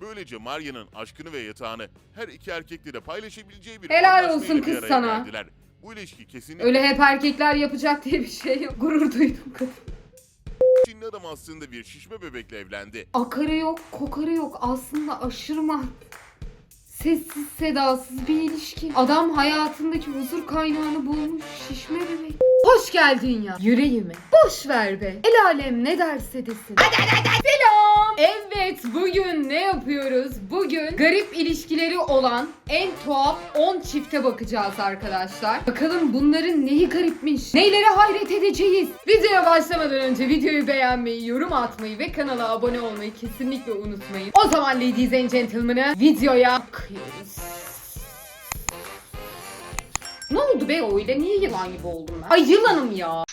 Böylece Maria'nın aşkını ve yatağını her iki erkekle de paylaşabileceği bir Helal anlaşmayla olsun bir kız araya sana. geldiler. Bu ilişki kesinlikle Öyle hep erkekler yapacak diye bir şey yok. Gurur duydum kız. Çinli adam aslında bir şişme bebekle evlendi. Akarı yok, kokarı yok. Aslında aşırı mah... Sessiz sedasız bir ilişki. Adam hayatındaki huzur kaynağını bulmuş şişme bebek. Hoş geldin ya. Yüreğimi. Boş ver be. El alem ne derse desin. Selam. Evet bugün ne yapıyoruz? Bugün garip ilişkileri olan en tuhaf 10 çifte bakacağız arkadaşlar. Bakalım bunların neyi garipmiş? Neylere hayret edeceğiz? Videoya başlamadan önce videoyu beğenmeyi, yorum atmayı ve kanala abone olmayı kesinlikle unutmayın. O zaman ladies and gentlemen'ı videoya akıyoruz. Be öyle? Niye yılan gibi oldum ben? Ay yılanım ya.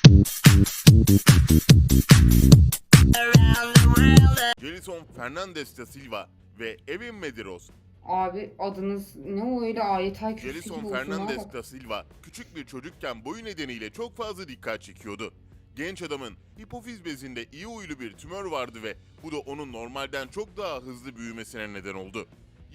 Jelison Fernandez da Silva ve Evan Medeiros. Abi adınız ne o öyle ayetel kürsü gibi Jelison uzun Fernandez da Silva küçük bir çocukken boyu nedeniyle çok fazla dikkat çekiyordu. Genç adamın hipofiz bezinde iyi huylu bir tümör vardı ve bu da onun normalden çok daha hızlı büyümesine neden oldu.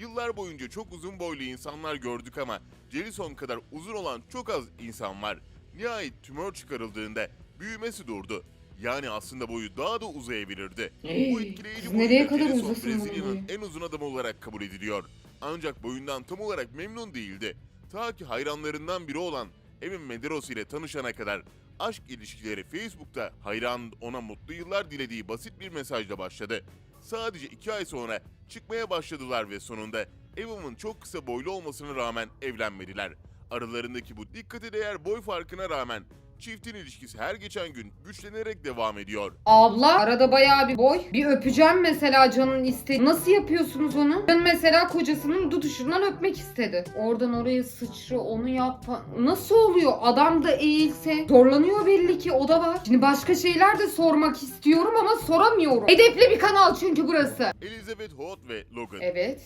Yıllar boyunca çok uzun boylu insanlar gördük ama Jelison kadar uzun olan çok az insan var. Nihayet tümör çıkarıldığında büyümesi durdu. Yani aslında boyu daha da uzayabilirdi. Ey, Bu etkileyici nereye kadar Brezilya'nın en uzun adamı olarak kabul ediliyor. Ancak boyundan tam olarak memnun değildi. Ta ki hayranlarından biri olan Emin Medeiros ile tanışana kadar aşk ilişkileri Facebook'ta hayran ona mutlu yıllar dilediği basit bir mesajla başladı. Sadece iki ay sonra çıkmaya başladılar ve sonunda Evan'ın çok kısa boylu olmasına rağmen evlenmediler. Aralarındaki bu dikkate değer boy farkına rağmen çiftin ilişkisi her geçen gün güçlenerek devam ediyor. Abla arada bayağı bir boy. Bir öpeceğim mesela canın istedi. Nasıl yapıyorsunuz onu? Ben mesela kocasının duduşundan öpmek istedi. Oradan oraya sıçra onu yap. Nasıl oluyor? Adam da eğilse. Zorlanıyor belli ki o da var. Şimdi başka şeyler de sormak istiyorum ama soramıyorum. Edepli bir kanal çünkü burası. Elizabeth Holt ve Logan. Evet.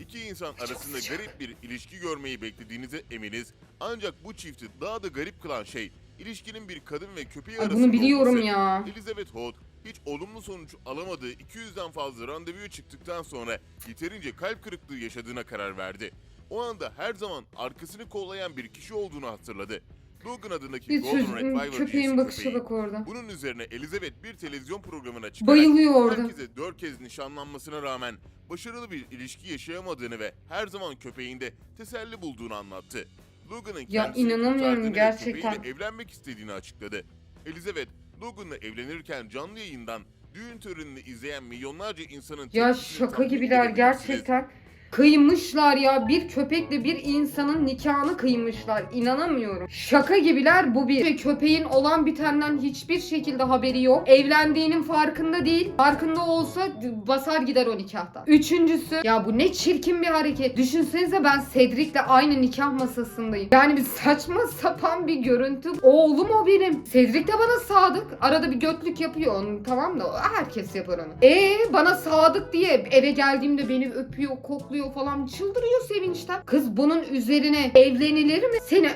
İki insan arasında garip bir ilişki görmeyi beklediğinize eminiz. Ancak bu çifti daha da garip kılan şey ilişkinin bir kadın ve köpeği Ay, arasında bunu biliyorum olması. ya. Elizabeth Holt hiç olumlu sonuç alamadığı 200'den fazla randevuya çıktıktan sonra yeterince kalp kırıklığı yaşadığına karar verdi. O anda her zaman arkasını kollayan bir kişi olduğunu hatırladı. Logan adındaki Bir Golden Retriever köpeğin cinsi bakışa köpeği. bak orada. Bunun üzerine Elizabeth bir televizyon programına çıkarak Bayılıyor orada. herkese dört kez nişanlanmasına rağmen başarılı bir ilişki yaşayamadığını ve her zaman köpeğinde teselli bulduğunu anlattı. Logan'ın Ya kendisini inanamıyorum kurtardığını ve gerçekten. köpeğiyle evlenmek istediğini açıkladı. Elizabeth, Logan'la evlenirken canlı yayından düğün törenini izleyen milyonlarca insanın Ya tepkisini şaka tahmin gibiler edebilirsiniz. gerçekten. Kıymışlar ya bir köpekle bir insanın nikahını kıymışlar. İnanamıyorum. Şaka gibiler bu bir. Ve köpeğin olan bitenden hiçbir şekilde haberi yok. Evlendiğinin farkında değil. Farkında olsa basar gider o nikahtan. Üçüncüsü ya bu ne çirkin bir hareket. Düşünsenize ben Cedric'le aynı nikah masasındayım. Yani bir saçma sapan bir görüntü. Oğlum o benim. Cedric de bana sadık. Arada bir götlük yapıyor onu tamam da herkes yapar onu. Ee bana sadık diye eve geldiğimde beni öpüyor, kokluyor falan çıldırıyor sevinçten. Kız bunun üzerine evlenilir mi? Seni...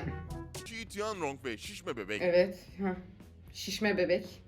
Chi Tianrong ve Şişme Bebek Evet. heh. Şişme bebek.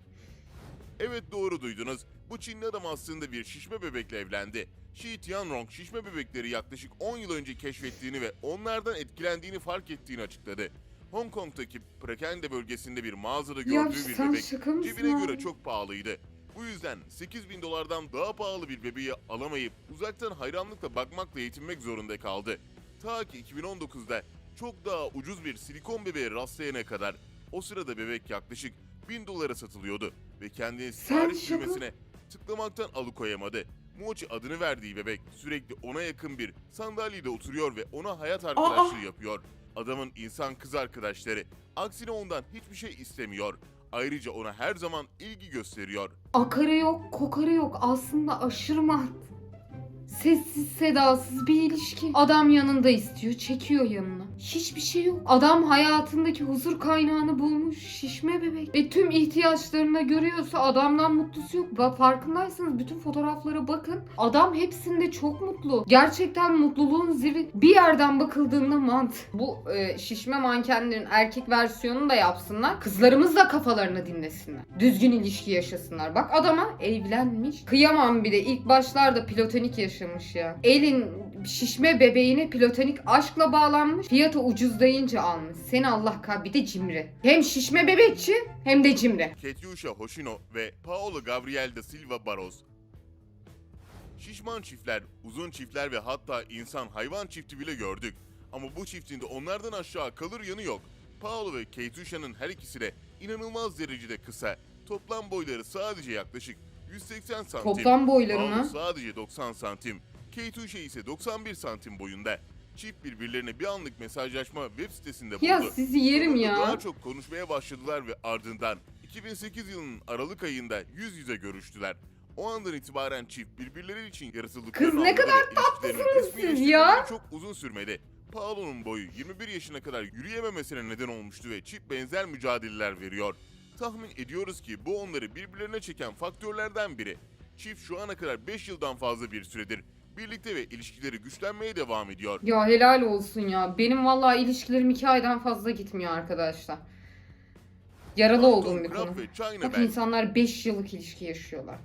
Evet doğru duydunuz. Bu Çinli adam aslında bir şişme bebekle evlendi. Shi Tianrong şişme bebekleri yaklaşık 10 yıl önce keşfettiğini ve onlardan etkilendiğini fark ettiğini açıkladı. Hong Kong'taki Prakende bölgesinde bir mağazada gördüğü bir sen bebek mısın cebine abi? göre çok pahalıydı. Bu yüzden 8 bin dolardan daha pahalı bir bebeği alamayıp uzaktan hayranlıkla bakmakla yetinmek zorunda kaldı. Ta ki 2019'da çok daha ucuz bir silikon bebeğe rastlayana kadar o sırada bebek yaklaşık 1000 dolara satılıyordu ve kendini şaka- düğmesine tıklamaktan alıkoyamadı. Mochi adını verdiği bebek sürekli ona yakın bir sandalyede oturuyor ve ona hayat arkadaşlığı yapıyor. Adamın insan kız arkadaşları aksine ondan hiçbir şey istemiyor. Ayrıca ona her zaman ilgi gösteriyor. Akarı yok, kokarı yok. Aslında aşırı mah... Sessiz sedasız bir ilişki. Adam yanında istiyor, çekiyor yanına. Hiçbir şey yok. Adam hayatındaki huzur kaynağını bulmuş. Şişme bebek. Ve tüm ihtiyaçlarını görüyorsa adamdan mutlusu yok. Farkındaysanız bütün fotoğraflara bakın. Adam hepsinde çok mutlu. Gerçekten mutluluğun zirve. Bir yerden bakıldığında mant. Bu e, şişme mankenlerin erkek versiyonunu da yapsınlar. Kızlarımız da kafalarını dinlesinler. Düzgün ilişki yaşasınlar. Bak adama evlenmiş. Kıyamam bir de ilk başlarda platonik yaşamış ya. Elin şişme bebeğine platonik aşkla bağlanmış. Fiyatı ucuzlayınca almış. Seni Allah kah bir de cimri. Hem şişme bebekçi hem de cimri. Katyusha Hoshino ve Paolo Gabriel da Silva Barros. Şişman çiftler, uzun çiftler ve hatta insan hayvan çifti bile gördük. Ama bu çiftin de onlardan aşağı kalır yanı yok. Paolo ve Katyusha'nın her ikisi de inanılmaz derecede kısa. Toplam boyları sadece yaklaşık 180 santim. Toplam boyları Paolo mı? sadece 90 santim. Katyusha ise 91 santim boyunda. Çift birbirlerine bir anlık mesajlaşma web sitesinde buldu. Ya sizi yerim ya. Daha çok konuşmaya başladılar ve ardından 2008 yılının Aralık ayında yüz yüze görüştüler. O andan itibaren çift birbirleri için yaratıldıklarını Kız ne kadar tatlısınız siz ya. Çok uzun sürmedi. Paolo'nun boyu 21 yaşına kadar yürüyememesine neden olmuştu ve çift benzer mücadeleler veriyor. Tahmin ediyoruz ki bu onları birbirlerine çeken faktörlerden biri. Çift şu ana kadar 5 yıldan fazla bir süredir birlikte ve ilişkileri güçlenmeye devam ediyor. Ya helal olsun ya. Benim vallahi ilişkilerim iki aydan fazla gitmiyor arkadaşlar. Yaralı olduğum bir konu. Bak insanlar 5 yıllık ilişki yaşıyorlar.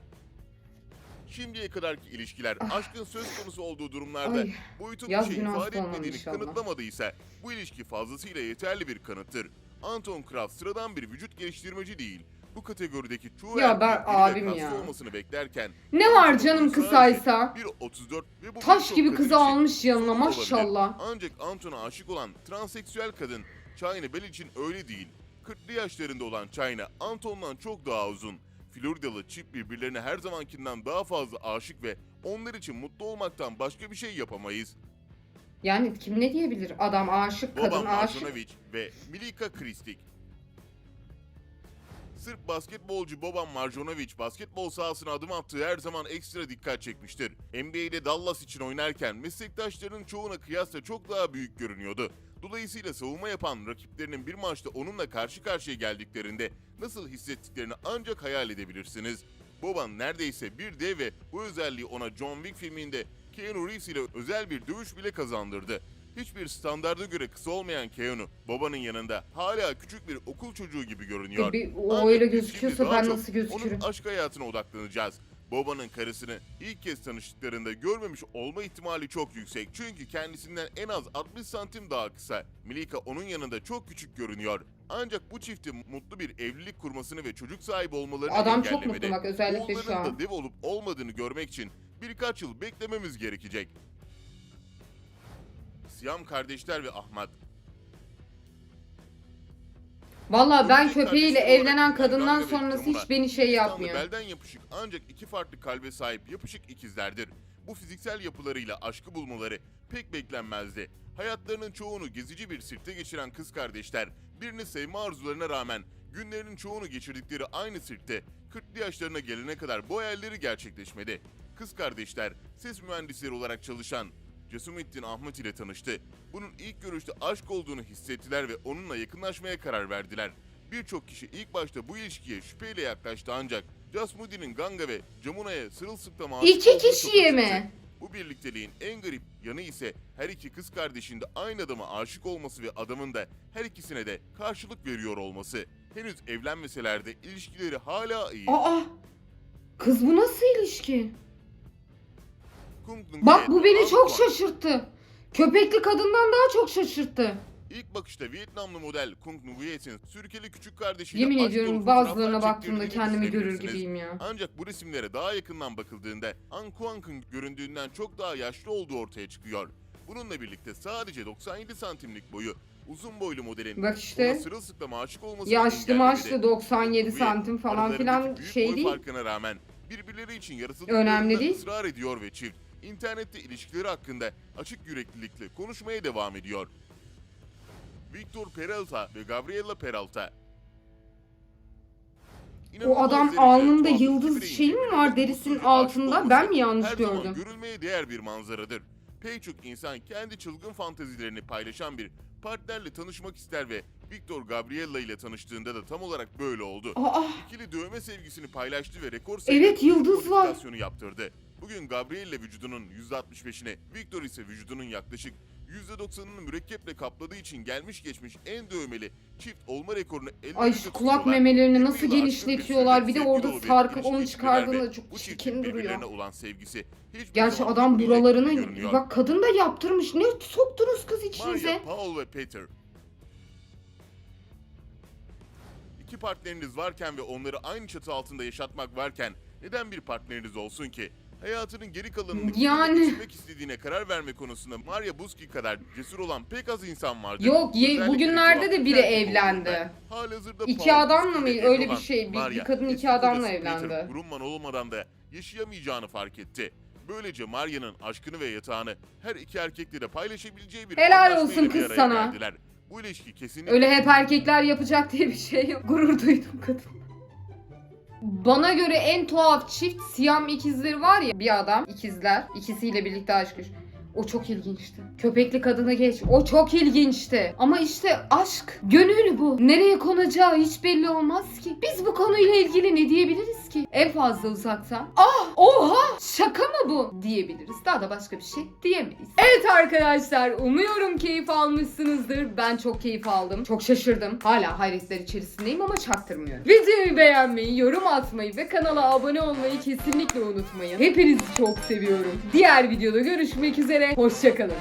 Şimdiye kadarki ilişkiler Ah. aşkın söz konusu olduğu durumlarda Ay, boyutun yaz bir şey ifade etmediğini inşallah. kanıtlamadıysa bu ilişki fazlasıyla yeterli bir kanıttır. Anton Kraft sıradan bir vücut geliştirmeci değil. Bu kategorideki çoğu Ya ben abim ya. olmasını beklerken Ne var canım kısaysa? 1.34 ve bu Taş gibi kızı için almış yanına maşallah. Ancak Anton'a aşık olan transseksüel kadın China Bell için öyle değil. 40'lı yaşlarında olan China Anton'dan çok daha uzun. Floridalı çift birbirlerine her zamankinden daha fazla aşık ve onlar için mutlu olmaktan başka bir şey yapamayız. Yani kim ne diyebilir? Adam aşık, kadın Boban aşık. Marjanovic ve Milika Kristik. Sırp basketbolcu Boban Marjanovic basketbol sahasına adım attığı her zaman ekstra dikkat çekmiştir. NBA'de Dallas için oynarken meslektaşlarının çoğuna kıyasla çok daha büyük görünüyordu. Dolayısıyla savunma yapan rakiplerinin bir maçta onunla karşı karşıya geldiklerinde nasıl hissettiklerini ancak hayal edebilirsiniz. Boban neredeyse bir dev ve bu özelliği ona John Wick filminde Keanu Reeves ile özel bir dövüş bile kazandırdı. Hiçbir standarda göre kısa olmayan Keanu, babanın yanında hala küçük bir okul çocuğu gibi görünüyor. Bir- o öyle gözüküyorsa ben çok nasıl gözükürüm? Onun aşk hayatına odaklanacağız. Boba'nın karısını ilk kez tanıştıklarında görmemiş olma ihtimali çok yüksek. Çünkü kendisinden en az 60 santim daha kısa. Milika onun yanında çok küçük görünüyor. Ancak bu çiftin mutlu bir evlilik kurmasını ve çocuk sahibi olmalarını Adam çok engellemede, mutlu bak özellikle şu an. da dev olup olmadığını görmek için birkaç yıl beklememiz gerekecek. Siyam kardeşler ve Ahmet. Valla ben Örümcek köpeğiyle kardeşi olarak evlenen kadından ve sonrası hiç beni şey İstanbul yapmıyor. belden yapışık ancak iki farklı kalbe sahip yapışık ikizlerdir. Bu fiziksel yapılarıyla aşkı bulmaları pek beklenmezdi. Hayatlarının çoğunu gezici bir sirkte geçiren kız kardeşler, birini sevme arzularına rağmen günlerinin çoğunu geçirdikleri aynı sirkte 40'lı yaşlarına gelene kadar bu hayalleri gerçekleşmedi. Kız kardeşler ses mühendisleri olarak çalışan Cesumettin Ahmet ile tanıştı. Bunun ilk görüşte aşk olduğunu hissettiler ve onunla yakınlaşmaya karar verdiler. Birçok kişi ilk başta bu ilişkiye şüpheyle yaklaştı ancak Jasmudi'nin Ganga ve Jamuna'ya sırılsıklam aşık İki kişiye mi? Bu birlikteliğin en garip yanı ise her iki kız kardeşin de aynı adama aşık olması ve adamın da her ikisine de karşılık veriyor olması. Henüz evlenmeseler de ilişkileri hala iyi. Aa! Kız bu nasıl ilişki? Bak bu beni çok şaşırttı. Köpekli kadından daha çok şaşırttı. İlk bakışta Vietnamlı model Kung Nguyen'in sürkeli küçük kardeşiyle Yemin ediyorum bazılarına baktığımda kendimi görür gibiyim ya. Ancak bu resimlere daha yakından bakıldığında An Kuang'ın göründüğünden çok daha yaşlı olduğu ortaya çıkıyor. Bununla birlikte sadece 97 santimlik boyu uzun boylu modelin Bak işte sırılsıklam aşık olmasını yaşlı maçlı 97 Ve santim falan filan şey değil. farkına rağmen birbirleri için Önemli yaratıldıklarında değil. ısrar ediyor ve çift internette ilişkileri hakkında açık yüreklilikle konuşmaya devam ediyor. Victor Peralta ve Gabriela Peralta İnanılmaz O adam alnında yıldız şeyi mi var derisinin altında? Ben mi yanlış her zaman gördüm? görülmeye değer bir manzaradır. Pek çok insan kendi çılgın fantezilerini paylaşan bir partnerle tanışmak ister ve Victor Gabriella ile tanıştığında da tam olarak böyle oldu. Aa, İkili dövme sevgisini paylaştı ve rekor Evet, yıldız var. yaptırdı. Bugün Gabriella vücudunun %65'ine, Victor ise vücudunun yaklaşık %90'ını mürekkeple kapladığı için gelmiş geçmiş en dövmeli çift olma rekorunu ellerinde ay şu kulak memelerini nasıl genişletiyorlar. Bir de orada sarkıp onu çıkardığında çok çirkin duruyor. olan sevgisi Gerçi adam buralarını bak kadın da yaptırmış. Ne soktunuz kız içinize? Maria, Paul ve Peter. İki partneriniz varken ve onları aynı çatı altında yaşatmak varken neden bir partneriniz olsun ki? Hayatının geri kalanını Yani- geçirmek istediğine karar verme konusunda Maria Buzki kadar cesur olan pek az insan vardır. Yok, ye- Özellikle bugünlerde de biri evlendi. Halihazırda İki adamla mı? Öyle bir şey. Bir- bir kadın iki adamla evlendi. Grumman olmadan da yaşayamayacağını fark etti. Böylece Maria'nın aşkını ve yatağını her iki erkekle de paylaşabileceği bir Helal olsun kız sana. geldiler. Bu ilişki kesinlikle Öyle hep erkekler yapacak diye bir şey yok. Gurur duydum kadın. Bana göre en tuhaf çift Siyam ikizleri var ya bir adam ikizler ikisiyle birlikte aşk yaşıyor. O çok ilginçti. Köpekli kadını geç. O çok ilginçti. Ama işte aşk, gönül bu. Nereye konacağı hiç belli olmaz ki. Biz bu konuyla ilgili ne diyebiliriz ki? En fazla uzaktan. Ah! Oha! Şaka mı bu? Diyebiliriz. Daha da başka bir şey diyemeyiz. Evet arkadaşlar umuyorum keyif almışsınızdır. Ben çok keyif aldım. Çok şaşırdım. Hala hayretler içerisindeyim ama çaktırmıyorum. Videoyu beğenmeyi, yorum atmayı ve kanala abone olmayı kesinlikle unutmayın. Hepinizi çok seviyorum. Diğer videoda görüşmek üzere. Hoşçakalın.